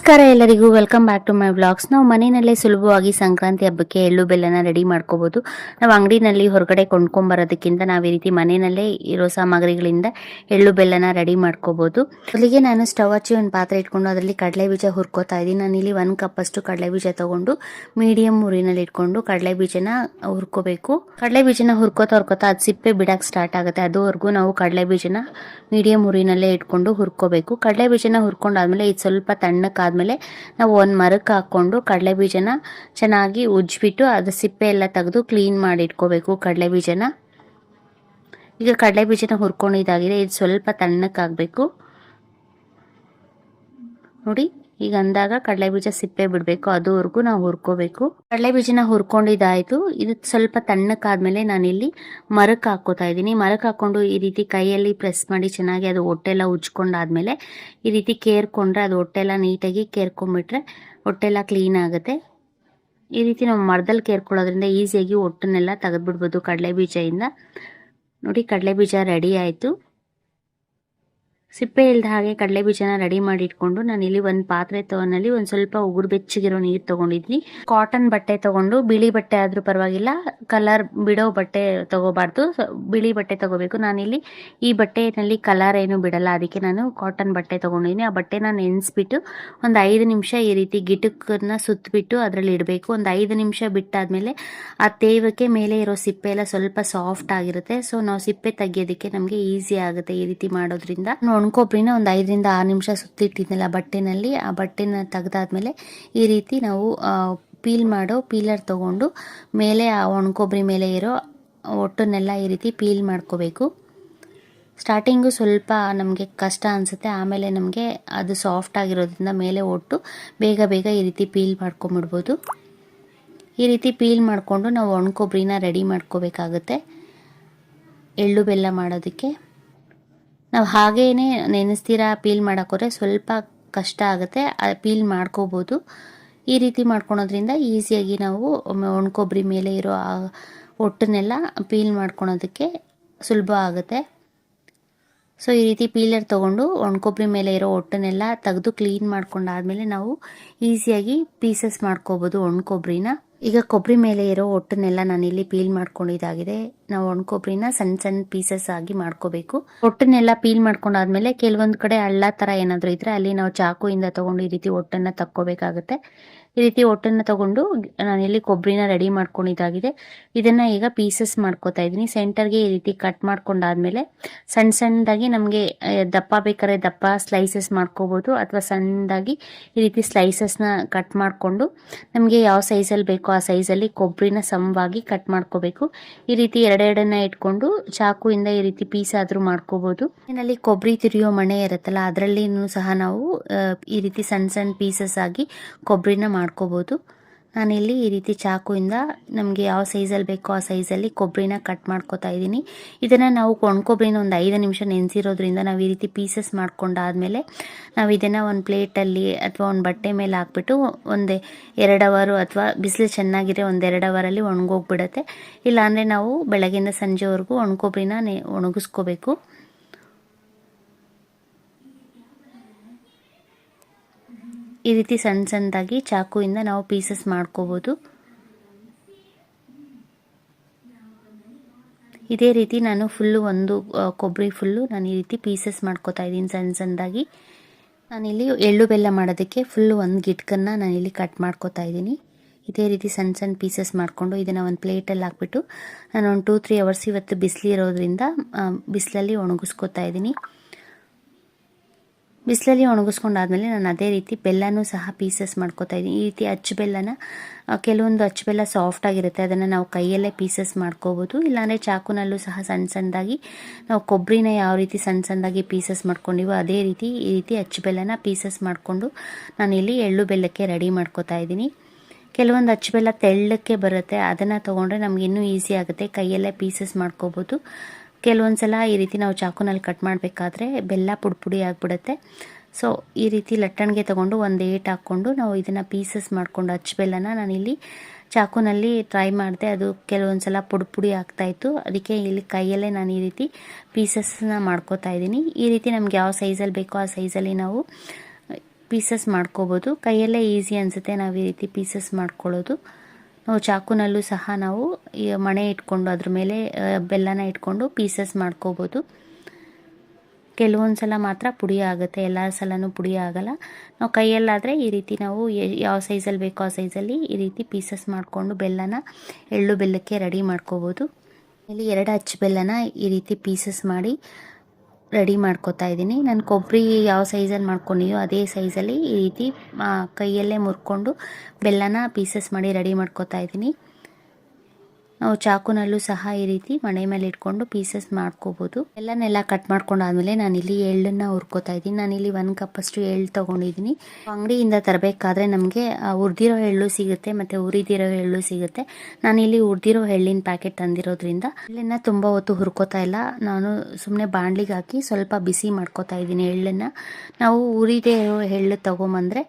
ನಮಸ್ಕಾರ ಎಲ್ಲರಿಗೂ. Welcome back to my vlogs ನಾವು ಮನೆಯಲ್ಲೇ ಸುಲಭವಾಗಿ ಸಂಕ್ರಾಂತಿ ಹಬ್ಬಕ್ಕೆ ಎಳ್ಳು ಬೆಲ್ಲನ ರೆಡಿ ಮಾಡ್ಕೋಬಹುದು ನಾವು ಅಂಗಡಿನಲ್ಲಿ ಹೊರಗಡೆ ಕೊಂಡ್ಕೊಂಬರೋದಕ್ಕಿಂತ ನಾವು ಈ ರೀತಿ ಮನೆಯಲ್ಲೇ ಇರೋ ಸಾಮಗ್ರಿಗಳಿಂದ ಎಳ್ಳು ಬೆಲ್ಲನ ರೆಡಿ ಮಾಡ್ಕೋಬಹುದು ಮೊದಲಿಗೆ ನಾನು ಸ್ಟವ್ ಹಚ್ಚಿ ಒಂದು ಪಾತ್ರೆ ಇಟ್ಕೊಂಡು ಅದರಲ್ಲಿ ಕಡಲೆ ಬೀಜ ಹುರ್ಕೋತಾ ಇದ್ದೀನಿ. ನಾನು ಇಲ್ಲಿ ಒಂದು ಕಪ್ ಅಷ್ಟು ಕಡಲೆ ಬೀಜ ತಗೊಂಡು ಮೀಡಿಯಂ ಉರಿನಲ್ಲಿ ಇಟ್ಕೊಂಡು ಕಡಲೆ ಬೀಜನ ಹುರ್ಕೋಬೇಕು. ಕಡಲೆ ಬೀಜನ ಹುರ್ಕೋತಾ ಹುರ್ಕೋತಾ ಅದು ಸಿಪ್ಪೆ ಬಿಡಕ್ಕೆ ಸ್ಟಾರ್ಟ್ ಆಗುತ್ತೆ. ಅದುವರೆಗೂ ನಾವು ಕಡಲೆ ಬೀಜನ ಮೀಡಿಯಂ ಉರಿನಲ್ಲೇ ಇಟ್ಕೊಂಡು ಹುರ್ಕೋಬೇಕು. ಕಡಲೆ ಬೀಜನ ಹುರ್ಕೊಂಡಾದ್ಮೇಲೆ ಇದು ಸ್ವಲ್ಪ ತಣ್ಣಕ್ಕಾದ್ಮೇಲೆ ನಾವು ಒಂದು ಮರಕ್ಕೆ ಹಾಕ್ಕೊಂಡು ಕಡಲೆ ಬೀಜನ ಚೆನ್ನಾಗಿ ಉಜ್ಜಿಬಿಟ್ಟು ಅದು ಸಿಪ್ಪೆ ಎಲ್ಲ ತೆಗೆದು ಕ್ಲೀನ್ ಮಾಡಿ ಇಟ್ಕೋಬೇಕು ಕಡಲೆ ಬೀಜನ. ಈಗ ಕಡಲೆ ಬೀಜನ ಹುರ್ಕೊಂಡಿದ್ದಾಗಿದೆ, ಇದು ಸ್ವಲ್ಪ ತಣ್ಣಕ್ಕಾಗಬೇಕು. ನೋಡಿ. ಈಗ ಅಂದಾಗ ಕಡಲೆ ಬೀಜ ಸಿಪ್ಪೆ ಬಿಡಬೇಕು, ಅದುವರೆಗೂ ನಾವು ಹುರ್ಕೋಬೇಕು. ಕಡಲೆ ಬೀಜನ ಹುರ್ಕೊಂಡಿದ್ದಾಯ್ತು ಇದು ಸ್ವಲ್ಪ ತಣ್ಣಕ್ಕಾದ್ಮೇಲೆ ನಾನಿಲ್ಲಿ ಮರಕ್ಕೆ ಹಾಕೋತಾ ಇದ್ದೀನಿ. ಮರಕ್ಕೆ ಹಾಕೊಂಡು ಈ ರೀತಿ ಕೈಯಲ್ಲಿ ಪ್ರೆಸ್ ಮಾಡಿ ಚೆನ್ನಾಗಿ ಅದು ಹೊಟ್ಟೆಲ್ಲ ಉಜ್ಕೊಂಡಾದ್ಮೇಲೆ ಈ ರೀತಿ ಕೇರ್ಕೊಂಡ್ರೆ ಅದು ಹೊಟ್ಟೆಲ್ಲ ನೀಟಾಗಿ ಕೇರ್ಕೊಂಡ್ಬಿಟ್ರೆ ಹೊಟ್ಟೆಲ್ಲ ಕ್ಲೀನ್ ಆಗುತ್ತೆ. ಈ ರೀತಿ ನಾವು ಮರದಲ್ಲಿ ಕೇರ್ಕೊಳ್ಳೋದ್ರಿಂದ ಈಸಿಯಾಗಿ ಹೊಟ್ಟನ್ನೆಲ್ಲ ತೆಗೆದ್ಬಿಡ್ಬೋದು ಕಡಲೆ ಬೀಜದಿಂದ ನೋಡಿ ಕಡಲೆ ಬೀಜ ರೆಡಿ ಆಯಿತು. ಸಿಪ್ಪೆ ಇಲ್ದ ಹಾಗೆ ಕಡಲೆ ಬೀಜನ ರೆಡಿ ಮಾಡಿ ಇಟ್ಕೊಂಡು ನಾನು ಇಲ್ಲಿ ಒಂದು ಪಾತ್ರೆ ತವನಲ್ಲಿ ಒಂದು ಸ್ವಲ್ಪ ಉಗುರು ಬೆಚ್ಚಗಿರೋ ನೀರು ತೊಗೊಂಡಿದ್ವಿ ಕಾಟನ್ ಬಟ್ಟೆ ತಗೊಂಡು, ಬಿಳಿ ಬಟ್ಟೆ ಆದರೂ ಪರವಾಗಿಲ್ಲ ಕಲರ್ ಬಿಡೋ ಬಟ್ಟೆ ತಗೋಬಾರ್ದು. ಬಿಳಿ ಬಟ್ಟೆ ತಗೋಬೇಕು. ನಾನಿಲ್ಲಿ ಈ ಬಟ್ಟೆನಲ್ಲಿ ಕಲರ್ ಏನು ಬಿಡಲ್ಲ, ಅದಕ್ಕೆ ನಾನು ಕಾಟನ್ ಬಟ್ಟೆ ತೊಗೊಂಡಿದ್ದೀನಿ ಆ ಬಟ್ಟೆನ ನೆನೆಸ್ಬಿಟ್ಟು ಒಂದು ಐದು ನಿಮಿಷ ಈ ರೀತಿ ಗಿಟಕನ್ನ ಸುತ್ತಬಿಟ್ಟು ಅದರಲ್ಲಿ ಇಡಬೇಕು. ಒಂದು ಐದು ನಿಮಿಷ ಬಿಟ್ಟಾದಮೇಲೆ ಆ ತೇವಕ್ಕೆ ಮೇಲೆ ಇರೋ ಸಿಪ್ಪೆ ಎಲ್ಲ ಸ್ವಲ್ಪ ಸಾಫ್ಟ್ ಆಗಿರುತ್ತೆ. ಸೊ ನಾವು ಸಿಪ್ಪೆ ತೆಗಿಯೋದಕ್ಕೆ ನಮಗೆ ಈಸಿ ಆಗುತ್ತೆ ಈ ರೀತಿ ಮಾಡೋದ್ರಿಂದ. ಒಣಕೊಬ್ಬರಿನ ಒಂದು ಐದರಿಂದ ಆರು ನಿಮಿಷ ಸುತ್ತಿಟ್ಟಿದ್ನಲ್ಲ ಬಟ್ಟೆನಲ್ಲಿ. ಆ ಬಟ್ಟೆನ ತೆಗೆದಾದ್ಮೇಲೆ ಈ ರೀತಿ ನಾವು ಪೀಲ್ ಮಾಡೋ ಪೀಲರ್ ತೊಗೊಂಡು ಮೇಲೆ ಆ ಒಣಕೊಬ್ಬರಿ ಮೇಲೆ ಇರೋ ಒಟ್ಟನ್ನೆಲ್ಲ ಈ ರೀತಿ ಪೀಲ್ ಮಾಡ್ಕೋಬೇಕು. ಸ್ಟಾರ್ಟಿಂಗು ಸ್ವಲ್ಪ ನಮಗೆ ಕಷ್ಟ ಅನಿಸುತ್ತೆ. ಆಮೇಲೆ ನಮಗೆ ಅದು ಸಾಫ್ಟ್ ಆಗಿರೋದ್ರಿಂದ ಮೇಲೆ ಒಟ್ಟು ಬೇಗ ಬೇಗ ಈ ರೀತಿ ಪೀಲ್ ಮಾಡ್ಕೊಂಬಿಡ್ಬೋದು. ಈ ರೀತಿ ಪೀಲ್ ಮಾಡಿಕೊಂಡು ನಾವು ಒಣಕೊಬ್ಬರಿನ ರೆಡಿ ಮಾಡ್ಕೋಬೇಕಾಗುತ್ತೆ. ಎಳ್ಳು ಬೆಲ್ಲ ಮಾಡೋದಕ್ಕೆ. ನಾವು ಹಾಗೇ ನೆನೆಸ್ತೀರಾ, ಪೀಲ್ ಮಾಡೋಕ್ಕೋದ್ರೆ ಸ್ವಲ್ಪ ಕಷ್ಟ ಆಗುತ್ತೆ ಪೀಲ್ ಮಾಡ್ಕೋಬೋದು. ಈ ರೀತಿ ಮಾಡ್ಕೊಳೋದ್ರಿಂದ ಈಸಿಯಾಗಿ ನಾವು ಒಣಕೊಬ್ಬರಿ ಮೇಲೆ ಇರೋ ಆ ಒಟ್ಟನ್ನೆಲ್ಲ ಪೀಲ್ ಮಾಡ್ಕೊಳೋದಕ್ಕೆ ಸುಲಭ ಆಗುತ್ತೆ. ಸೊ, ಈ ರೀತಿ ಪೀಲರ್ ತೊಗೊಂಡು ಒಣಕೊಬ್ಬರಿ ಮೇಲೆ ಇರೋ ಒಟ್ಟನ್ನೆಲ್ಲ ತೆಗೆದು ಕ್ಲೀನ್ ಮಾಡ್ಕೊಂಡಾದ್ಮೇಲೆ ನಾವು ಈಸಿಯಾಗಿ ಪೀಸಸ್ ಮಾಡ್ಕೋಬೋದು ಒಣಕೊಬ್ಬರಿನ ಈಗ ಕೊಬ್ಬರಿ ಮೇಲೆ ಇರೋ ಒಟ್ಟನ್ನೆಲ್ಲ ನಾನು ಇಲ್ಲಿ ಪೀಲ್ ಮಾಡ್ಕೊಂಡಿದ್ದಾಗಿದೆ ನಾವು ಒಣ ಕೊಬ್ಬರಿನ ಸಣ್ಣ ಸಣ್ಣ ಪೀಸಸ್ ಆಗಿ ಮಾಡ್ಕೋಬೇಕು. ಒಟ್ಟನ್ನೆಲ್ಲ ಪೀಲ್ ಮಾಡ್ಕೊಂಡಾದ್ಮೇಲೆ ಕೆಲವೊಂದು ಕಡೆ ಹಳ್ಳ ತರ ಏನಾದರೂ ಇದ್ರೆ ಅಲ್ಲಿ ನಾವು ಚಾಕುಯಿಂದ ತಗೊಂಡು ಈ ರೀತಿ ಒಟ್ಟನ್ನ ತಕ್ಕೋಬೇಕಾಗುತ್ತೆ. ಈ ರೀತಿ ಒಟ್ಟನ್ನು ತಗೊಂಡು ನಾನಿಲ್ಲಿ ಕೊಬ್ಬರಿನ ರೆಡಿ ಮಾಡ್ಕೊಂಡಿದ್ದಾಗಿದೆ. ಇದನ್ನ ಈಗ ಪೀಸಸ್ ಮಾಡ್ಕೋತಾ ಇದ್ದೀನಿ. ಸೆಂಟರ್ಗೆ ಈ ರೀತಿ ಕಟ್ ಮಾಡ್ಕೊಂಡಾದ್ಮೇಲೆ ಸಣ್ಣ ಸಣ್ಣದಾಗಿ ನಮಗೆ ದಪ್ಪ ಬೇಕಾದ್ರೆ ದಪ್ಪ ಸ್ಲೈಸಸ್ ಮಾಡ್ಕೋಬೋದು ಅಥವಾ ಸಣ್ಣದಾಗಿ ಈ ರೀತಿ ಸ್ಲೈಸಸ್ನ ಕಟ್ ಮಾಡಿಕೊಂಡು ನಮಗೆ ಯಾವ ಸೈಜಲ್ಲಿ ಬೇಕೋ ಆ ಸೈಜಲ್ಲಿ ಕೊಬ್ಬರಿನ ಸಮವಾಗಿ ಕಟ್ ಮಾಡ್ಕೋಬೇಕು. ಈ ರೀತಿ ಎರಡೆರಡನ್ನ ಇಟ್ಕೊಂಡು ಚಾಕುವಿಂದ ಈ ರೀತಿ ಪೀಸ್ ಆದರೂ ಮಾಡ್ಕೋಬೋದು. ಇನ್ನಲ್ಲಿ ಕೊಬ್ಬರಿ ತಿರಿಯೋ ಮಣೆ ಇರುತ್ತಲ್ಲ, ಅದರಲ್ಲಿನೂ ಸಹ ನಾವು ಈ ರೀತಿ ಸಣ್ಣ ಸಣ್ಣ ಪೀಸಸ್ ಆಗಿ ಕೊಬ್ಬರಿನ ಮಾಡ್ಕೋಬೋದು. ನಾನಿಲ್ಲಿ ಈ ರೀತಿ ಚಾಕುಯಿಂದ ನಮಗೆ ಯಾವ ಸೈಜಲ್ಲಿ ಬೇಕೋ ಆ ಸೈಜಲ್ಲಿ ಕೊಬ್ಬರಿನ ಕಟ್ ಮಾಡ್ಕೋತಾ ಇದ್ದೀನಿ. ಇದನ್ನು ನಾವು ಕೊಬ್ರಿನ ಒಂದು ಐದು ನಿಮಿಷ ನೆನೆಸಿರೋದ್ರಿಂದ ನಾವು ಈ ರೀತಿ ಪೀಸಸ್ ಮಾಡ್ಕೊಂಡಾದಮೇಲೆ ನಾವು ಇದನ್ನು ಒಂದು ಪ್ಲೇಟಲ್ಲಿ ಅಥವಾ ಒಂದು ಬಟ್ಟೆ ಮೇಲೆ ಹಾಕ್ಬಿಟ್ಟು ಒಂದು ಎರಡು ಅವರು ಅಥವಾ ಬಿಸಿಲು ಚೆನ್ನಾಗಿರೋ ಒಂದು ಎರಡು ಅವರಲ್ಲಿ ಒಣಗೋಗ್ಬಿಡತ್ತೆ. ಇಲ್ಲಾಂದರೆ ನಾವು ಬೆಳಗ್ಗೆಯಿಂದ ಸಂಜೆವರೆಗೂ ಒಣಕೊಬ್ಬರಿನ ನೆ ಒಣಗಿಸ್ಕೋಬೇಕು. ಈ ರೀತಿ ಸಣ್ಣ ಸಣ್ಣದಾಗಿ ಚಾಕುವಿಂದ ನಾವು ಪೀಸಸ್ ಮಾಡ್ಕೋಬೋದು. ಇದೇ ರೀತಿ ನಾನು ಫುಲ್ಲು ಒಂದು ಕೊಬ್ಬರಿ ಫುಲ್ಲು ನಾನು ಈ ರೀತಿ ಪೀಸಸ್ ಮಾಡ್ಕೋತಾ ಇದ್ದೀನಿ ಸಣ್ಣ ಸಣ್ಣದಾಗಿ. ನಾನಿಲ್ಲಿ ಎಳ್ಳು ಬೆಲ್ಲ ಮಾಡೋದಕ್ಕೆ ಫುಲ್ಲು ಒಂದು ಗಿಟ್ಕನ್ನು ನಾನಿಲ್ಲಿ ಕಟ್ ಮಾಡ್ಕೋತಾ ಇದ್ದೀನಿ. ಇದೇ ರೀತಿ ಸಣ್ಣ ಸಣ್ಣ ಪೀಸಸ್ ಮಾಡಿಕೊಂಡು ಇದನ್ನು ಒಂದು ಪ್ಲೇಟಲ್ಲಿ ಹಾಕ್ಬಿಟ್ಟು ನಾನು ಒಂದು ಟೂ, ತ್ರೀ ಅವರ್ಸ್ ಇವತ್ತು ಬಿಸಿಲಿರೋದ್ರಿಂದ ಬಿಸಿಲಲ್ಲಿ ಒಣಗಿಸ್ಕೋತಾ ಇದ್ದೀನಿ. ಬಿಸಿಲಲ್ಲಿ ಒಣಗಿಸ್ಕೊಂಡಾದ್ಮೇಲೆ ನಾನು ಅದೇ ರೀತಿ ಬೆಲ್ಲನೂ ಸಹ ಪೀಸಸ್ ಮಾಡ್ಕೋತಾ ಇದ್ದೀನಿ. ಈ ರೀತಿ ಅಚ್ಚು ಬೆಲ್ಲನ ಕೆಲವೊಂದು ಅಚ್ಚು ಬೆಲ್ಲ ಸಾಫ್ಟ್ ಆಗಿರುತ್ತೆ. ಅದನ್ನು ನಾವು ಕೈಯಲ್ಲೇ ಪೀಸಸ್ ಮಾಡ್ಕೋಬೋದು. ಇಲ್ಲಾಂದರೆ ಚಾಕುನಲ್ಲೂ ಸಹ ಸಣ್ಣ ಸಣ್ಣದಾಗಿ ನಾವು ಕೊಬ್ಬರಿನ ಯಾವ ರೀತಿ ಸಣ್ಣ ಸಣ್ಣದಾಗಿ ಪೀಸಸ್ ಮಾಡ್ಕೊಂಡಿವೋ ಅದೇ ರೀತಿ ಈ ರೀತಿ ಅಚ್ಚು ಬೆಲ್ಲನ ಪೀಸಸ್ ಮಾಡಿಕೊಂಡು ನಾನಿಲ್ಲಿ ಎಳ್ಳು ಬೆಲ್ಲಕ್ಕೆ ರೆಡಿ ಮಾಡ್ಕೋತಾ ಇದ್ದೀನಿ. ಕೆಲವೊಂದು ಅಚ್ಚು ಬೆಲ್ಲ ತೆಳ್ಳಕ್ಕೆ ಬರುತ್ತೆ. ಅದನ್ನು ತೊಗೊಂಡ್ರೆ ನಮ್ಗೆ ಇನ್ನೂ ಈಸಿ ಆಗುತ್ತೆ. ಕೈಯಲ್ಲೇ ಪೀಸಸ್ ಮಾಡ್ಕೋಬೋದು. ಕೆಲವೊಂದು ಸಲ ಈ ರೀತಿ ನಾವು ಚಾಕುನಲ್ಲಿ ಕಟ್ ಮಾಡಬೇಕಾದ್ರೆ ಬೆಲ್ಲ ಪುಡಿ ಪುಡಿ ಆಗಿಬಿಡುತ್ತೆ. ಸೊ ಈ ರೀತಿ ಲಟ್ಟಣಿಗೆ ತೊಗೊಂಡು ಒಂದು ಏಟ್ ಹಾಕ್ಕೊಂಡು ನಾವು ಇದನ್ನು ಪೀಸಸ್ ಮಾಡಿಕೊಂಡು ಹಚ್ಚ ಬೆಲ್ಲನ ನಾನಿಲ್ಲಿ ಚಾಕುನಲ್ಲಿ ಟ್ರೈ ಮಾಡಿದೆ. ಅದು ಕೆಲವೊಂದು ಸಲ ಪುಡಿ ಪುಡಿ ಆಗ್ತಾಯಿತ್ತು ಅದಕ್ಕೆ ಇಲ್ಲಿ ಕೈಯಲ್ಲೇ ನಾನು ಈ ರೀತಿ ಪೀಸಸ್ನ ಮಾಡ್ಕೋತಾ ಇದ್ದೀನಿ. ಈ ರೀತಿ ನಮ್ಗೆ ಯಾವ ಸೈಜಲ್ಲಿ ಬೇಕೋ ಆ ಸೈಜಲ್ಲಿ ನಾವು ಪೀಸಸ್ ಮಾಡ್ಕೋಬೋದು. ಕೈಯಲ್ಲೇ ಈಸಿ ಅನಿಸುತ್ತೆ ನಾವು ಈ ರೀತಿ ಪೀಸಸ್ ಮಾಡ್ಕೊಳ್ಳೋದು. ಚಾಕುನಲ್ಲೂ ಸಹ ನಾವು ಮಣೆ ಇಟ್ಕೊಂಡು ಅದ್ರ ಮೇಲೆ ಬೆಲ್ಲನ ಇಟ್ಕೊಂಡು ಪೀಸಸ್ ಮಾಡ್ಕೋಬೋದು. ಕೆಲವೊಂದು ಸಲ ಮಾತ್ರ ಪುಡಿ ಆಗುತ್ತೆ, ಎಲ್ಲ ಸಲನೂ ಪುಡಿ ಆಗಲ್ಲ. ನಾವು ಕೈಯಲ್ಲಾದರೆ ಈ ರೀತಿ ನಾವು ಯಾವ ಸೈಜಲ್ಲಿ ಬೇಕೋ ಆ ಸೈಜಲ್ಲಿ ಈ ರೀತಿ ಪೀಸಸ್ ಮಾಡಿಕೊಂಡು ಬೆಲ್ಲನ ಎಳ್ಳು ಬೆಲ್ಲಕ್ಕೆ ರೆಡಿ ಮಾಡ್ಕೋಬೋದು. ಇಲ್ಲಿ ಎರಡು ಅಚ್ಚು ಬೆಲ್ಲನ ಈ ರೀತಿ ಪೀಸಸ್ ಮಾಡಿ ರೆಡಿ ಮಾಡ್ಕೋತಾ ಇದ್ದೀನಿ. ನಾನು ಕೊಬ್ಬರಿ ಯಾವ ಸೈಜಲ್ಲಿ ಮಾಡ್ಕೊಂಡಿಯೋ ಅದೇ ಸೈಜಲ್ಲಿ ಈ ರೀತಿ ಕೈಯಲ್ಲೇ ಮುರ್ಕೊಂಡು ಬೆಲ್ಲನ ಪೀಸಸ್ ಮಾಡಿ ರೆಡಿ ಮಾಡ್ಕೋತಾ ಇದ್ದೀನಿ. ನಾವು ಚಾಕುನಲ್ಲೂ ಸಹ ಈ ರೀತಿ ಮಣೆ ಮೇಲೆ ಇಟ್ಕೊಂಡು ಪೀಸಸ್ ಮಾಡ್ಕೋಬಹುದು ಎಲ್ಲನೆಲ್ಲ ಕಟ್ ಮಾಡ್ಕೊಂಡಾದ್ಮೇಲೆ ನಾನಿಲ್ಲಿ ಎಳ್ಳನ್ನ ಹುರ್ಕೋತಾ ಇದ್ದೀನಿ. ನಾನಿಲ್ಲಿ ಒಂದು ಕಪ್ಪಷ್ಟು ಎಳ್ಳು ತೊಗೊಂಡಿದ್ದೀನಿ. ಅಂಗಡಿಯಿಂದ ತರಬೇಕಾದ್ರೆ ನಮಗೆ ಹುರಿದಿರೋ ಎಳ್ಳು ಸಿಗುತ್ತೆ ಮತ್ತೆ ಉರಿದಿರೋ ಎಳ್ಳು ಸಿಗುತ್ತೆ. ನಾನಿಲ್ಲಿ ಹುರಿದಿರೋ ಎಳ್ಳಿನ ಪ್ಯಾಕೆಟ್ ತಂದಿರೋದ್ರಿಂದ ಎಳ್ಳನ್ನ ತುಂಬಾ ಹೊತ್ತು ಹುರ್ಕೋತಾ ಇಲ್ಲ. ನಾನು ಸುಮ್ಮನೆ ಬಾಣಲಿಗೆ ಹಾಕಿ ಸ್ವಲ್ಪ ಬಿಸಿ ಮಾಡ್ಕೋತಾ ಇದ್ದೀನಿ ಎಳ್ಳನ್ನ. ನಾವು ಉರಿದೇ ಇರೋ ಎಳ್ಳು ತೊಗೊಂಬಂದರೆ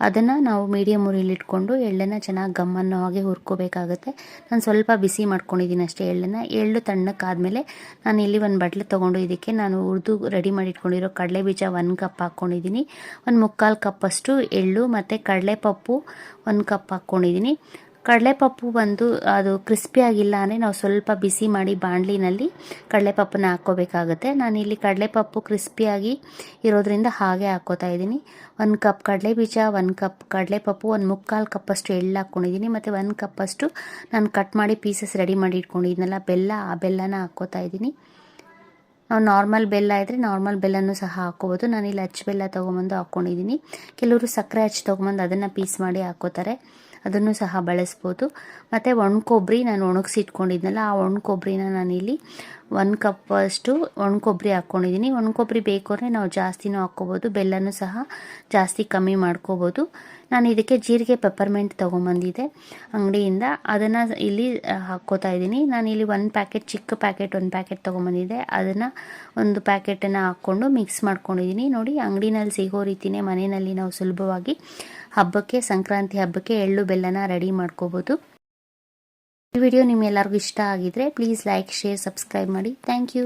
ಅದನ್ನು ನಾವು ಮೀಡಿಯಮ್ ಉರಿಲಿಟ್ಕೊಂಡು ಎಳ್ಳನ್ನು ಚೆನ್ನಾಗಿ ಗಮ್ ಅನ್ನೋ ಹಾಗೆ ಹುರ್ಕೋಬೇಕಾಗುತ್ತೆ. ನಾನು ಸ್ವಲ್ಪ ಬಿಸಿ ಮಾಡ್ಕೊಂಡಿದ್ದೀನಿ ಅಷ್ಟೇ ಎಳ್ಳನ್ನು. ಎಳ್ಳು ತಣ್ಣಕ್ಕಾದಮೇಲೆ ನಾನು ಇಲ್ಲಿ ಒಂದು ಬಟ್ಲು ತೊಗೊಂಡು ಇದಕ್ಕೆ ನಾನು ಹುರಿದು ರೆಡಿ ಮಾಡಿ ಇಟ್ಕೊಂಡಿರೋ ಕಡಲೆ ಬೀಜ ಒಂದು ಕಪ್ ಹಾಕ್ಕೊಂಡಿದ್ದೀನಿ ಒಂದು ಮುಕ್ಕಾಲು ಕಪ್ಪಷ್ಟು ಎಳ್ಳು ಮತ್ತು ಕಡಲೆಪಪ್ಪು ಒಂದು ಕಪ್ ಹಾಕ್ಕೊಂಡಿದ್ದೀನಿ ಕಡಲೆಪಪ್ಪು ಬಂದು ಅದು ಕ್ರಿಸ್ಪಿ ಆಗಿಲ್ಲ ಅಂದರೆ ನಾವು ಸ್ವಲ್ಪ ಬಿಸಿ ಮಾಡಿ ಬಾಣಲಿನಲ್ಲಿ ಕಡಲೆಪಪ್ಪನ್ನ ಹಾಕ್ಕೋಬೇಕಾಗುತ್ತೆ. ನಾನಿಲ್ಲಿ ಕಡಲೆಪಪ್ಪು ಕ್ರಿಸ್ಪಿಯಾಗಿ ಇರೋದ್ರಿಂದ ಹಾಗೆ ಹಾಕ್ಕೋತಾ ಇದ್ದೀನಿ. ಒಂದು ಕಪ್ ಕಡಲೆ ಬೀಜ, ಒಂದು ಕಪ್ ಕಡಲೆಪಪ್ಪು, ಒಂದು ಮುಕ್ಕಾಲು ಕಪ್ಪಷ್ಟು ಎಳ್ಳು ಹಾಕ್ಕೊಂಡಿದ್ದೀನಿ. ಮತ್ತು ಒಂದು ಕಪ್ಪಷ್ಟು ನಾನು ಕಟ್ ಮಾಡಿ ಪೀಸಸ್ ರೆಡಿ ಮಾಡಿ ಇಟ್ಕೊಂಡಿದ್ನಲ್ಲ, ಬೆಲ್ಲ, ಆ ಬೆಲ್ಲನ ಹಾಕ್ಕೋತಾ ಇದ್ದೀನಿ. ನಾವು ನಾರ್ಮಲ್ ಬೆಲ್ಲ ಇದ್ದರೆ ನಾರ್ಮಲ್ ಬೆಲ್ಲನೂ ಸಹ ಹಾಕೋಬೋದು ನಾನು ಇಲ್ಲಿ ಅಚ್ಚು ಬೆಲ್ಲ ತೊಗೊಂಬಂದು ಹಾಕ್ಕೊಂಡಿದ್ದೀನಿ ಕೆಲವರು ಸಕ್ಕರೆ ಹಚ್ಚಿ ತೊಗೊಂಬಂದು ಅದನ್ನು ಪೀಸ್ ಮಾಡಿ ಹಾಕೋತಾರೆ ಅದನ್ನು ಸಹ ಬಳಸ್ಬೋದು. ಮತ್ತು ಒಣ ಕೊಬ್ಬರಿ ನಾನು ಒಣಗಿಸಿ ಇಟ್ಕೊಂಡಿದ್ನಲ್ಲ, ಆ ಒಣ ಕೊಬ್ಬರಿನ ನಾನಿಲ್ಲಿ ಒಂದು ಕಪ್ಪಷ್ಟು ಒಣ ಕೊಬ್ಬರಿ ಹಾಕ್ಕೊಂಡಿದ್ದೀನಿ ಒಣ ಕೊಬ್ಬರಿ ಬೇಕು ಅಂದರೆ ನಾವು ಜಾಸ್ತಿನೂ ಹಾಕ್ಕೋಬೋದು. ಬೆಲ್ಲನೂ ಸಹ ಜಾಸ್ತಿ ಕಮ್ಮಿ ಮಾಡ್ಕೋಬೋದು. ನಾನು ಇದಕ್ಕೆ ಜೀರಿಗೆ ಪೆಪ್ಪರ್ಮೆಂಟ್ ತೊಗೊಂಬಂದಿದ್ದೆ. ಅಂಗಡಿಯಿಂದ ಅದನ್ನು ಇಲ್ಲಿ ಹಾಕ್ಕೋತಾ ಇದ್ದೀನಿ. ನಾನು ಇಲ್ಲಿ ಒಂದು ಪ್ಯಾಕೆಟ್ ಚಿಕ್ಕ ಪ್ಯಾಕೆಟ್ ಒಂದು ಪ್ಯಾಕೆಟ್ ತೊಗೊಂಬಂದಿದ್ದೆ. ಅದನ್ನು ಒಂದು ಪ್ಯಾಕೆಟನ್ನು ಹಾಕ್ಕೊಂಡು ಮಿಕ್ಸ್ ಮಾಡ್ಕೊಂಡಿದ್ದೀನಿ ನೋಡಿ, ಅಂಗಡಿನಲ್ಲಿ ಸಿಗೋ ರೀತಿಯೇ ಮನೆಯಲ್ಲಿ ನಾವು ಸುಲಭವಾಗಿ ಹಬ್ಬಕ್ಕೆ, ಸಂಕ್ರಾಂತಿ ಹಬ್ಬಕ್ಕೆ ಎಳ್ಳು, ಬೆಲ್ಲನ ರೆಡಿ ಮಾಡ್ಕೋಬೋದು. ಈ ವಿಡಿಯೋ ನಿಮ್ಮೆಲ್ಲರಿಗೂ ಇಷ್ಟ ಆಗಿದ್ರೆ ಪ್ಲೀಸ್ ಲೈಕ್ ಶೇರ್ ಸಬ್ಸ್ಕ್ರೈಬ್ ಮಾಡಿ. Thank you